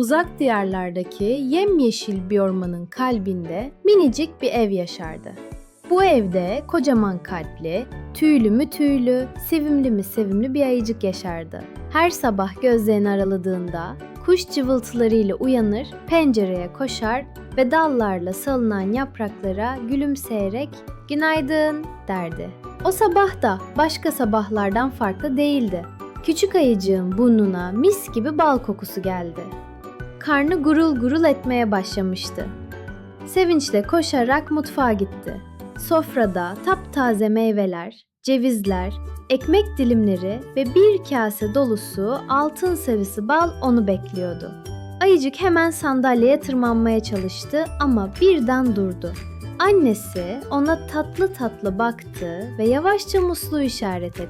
Uzak diyarlardaki yemyeşil bir ormanın kalbinde minicik bir ev yaşardı. Bu evde kocaman kalpli, tüylü mü tüylü, sevimli mi sevimli bir ayıcık yaşardı. Her sabah gözlerini araladığında kuş cıvıltılarıyla uyanır, pencereye koşar ve dallarla salınan yapraklara gülümseyerek "Günaydın." derdi. O sabah da başka sabahlardan farklı değildi. Küçük ayıcığın burnuna mis gibi bal kokusu geldi. Karnı gurul gurul etmeye başlamıştı. Sevinçle koşarak mutfağa gitti. Sofrada taptaze meyveler, cevizler, ekmek dilimleri ve bir kase dolusu altın sarısı bal onu bekliyordu. Ayıcık hemen sandalyeye tırmanmaya çalıştı ama birden durdu. Annesi ona tatlı tatlı baktı ve yavaşça musluğu işaret etti.